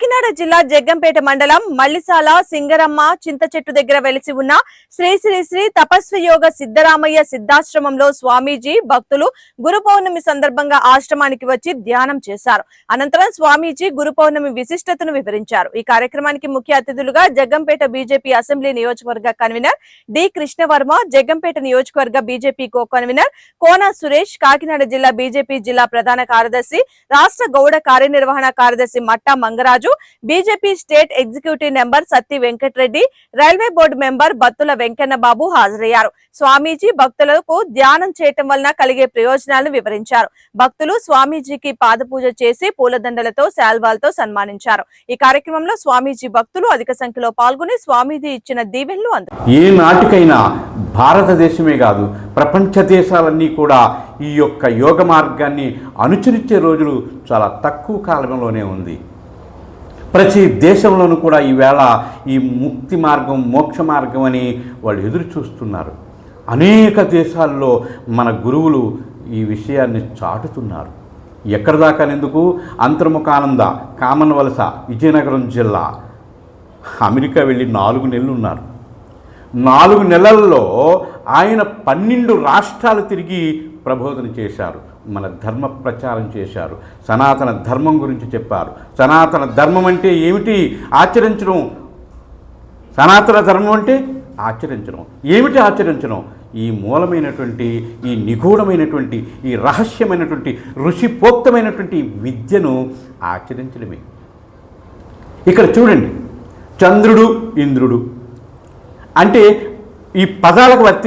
కాకినాడ జిల్లా జగ్గంపేట మండలం మల్లిసాల సింగరమ్మ చింత చెట్టు దగ్గర వెలిసి ఉన్న శ్రీ శ్రీ శ్రీ తపస్వి యోగ సిద్ధరామయ్య సిద్ధాశ్రమంలో స్వామీజీ భక్తులు గురు పౌర్ణమి సందర్భంగా ఆశ్రమానికి వచ్చి ధ్యానం చేశారు. అనంతరం స్వామీజీ గురు పౌర్ణమి విశిష్టతను వివరించారు. ఈ కార్యక్రమానికి ముఖ్య అతిథులుగా జగ్గంపేట బీజేపీ అసెంబ్లీ నియోజకవర్గ కన్వీనర్ డి కృష్ణవర్మ జగ్గంపేట నియోజకవర్గ BJP co convener Kona Suresh Kakinada జిల్లా బీజేపీ జిల్లా ప్రధాన కార్యదర్శి రాష్ట్ర గౌడ కార్యనిర్వహణ కార్యదర్శి Matta Mangaraju BJP state executive member Satti Venkatareddy railway board member Battula Venkanna Babu హాజరయ్యారు. స్వామీజీ భక్తులకు ధ్యానం చేయటం వలన కలిగే ప్రయోజనాలను వివరించారు. భక్తులు స్వామీజీకి పాదపూజ చేసి పూలదండలతో శాల్వాలతో సన్మానించారు. ఈ కార్యక్రమంలో స్వామీజీ భక్తులు అధిక సంఖ్యలో పాల్గొని స్వామీజీ ఇచ్చిన దీవెనలు అందారు ఏ నాటికైనా భారతదేశమే కాదు ప్రపంచ దేశాలన్నీ కూడా ఈ యొక్క యోగ మార్గాన్ని అనుసరించే రోజులు చాలా తక్కువ కాలంలోనే ఉంది. ప్రతి దేశంలోనూ కూడా ఈవేళ ఈ ముక్తి మార్గం మోక్ష మార్గం అని వాళ్ళు ఎదురు చూస్తున్నారు. అనేక దేశాల్లో మన గురువులు ఈ విషయాన్ని చాటుతున్నారు. ఎక్కడ దాకా ఎందుకు? అంతర్ముఖానంద కామన్వలస విజయనగరం జిల్లా. అమెరికా వెళ్ళి నాలుగు నెలలు ఉన్నారు నాలుగు నెలల్లో ఆయన పన్నెండు రాష్ట్రాలు తిరిగి ప్రబోధన చేశారు. మన ధర్మ ప్రచారం చేశారు. సనాతన ధర్మం గురించి చెప్పారు. సనాతన ధర్మం అంటే ఏమిటి? ఆచరించడం. సనాతన ధర్మం అంటే ఆచరించడం. ఏమిటి ఆచరించడం? ఈ మూలమైనటువంటి ఈ నిగూఢమైనటువంటి ఈ రహస్యమైనటువంటి ఋషిపోక్తమైనటువంటి విద్యను ఆచరించడమే. ఇక్కడ చూడండి. చంద్రుడు ఇంద్రుడు. అంటే ఈ పదాలకు వర్తి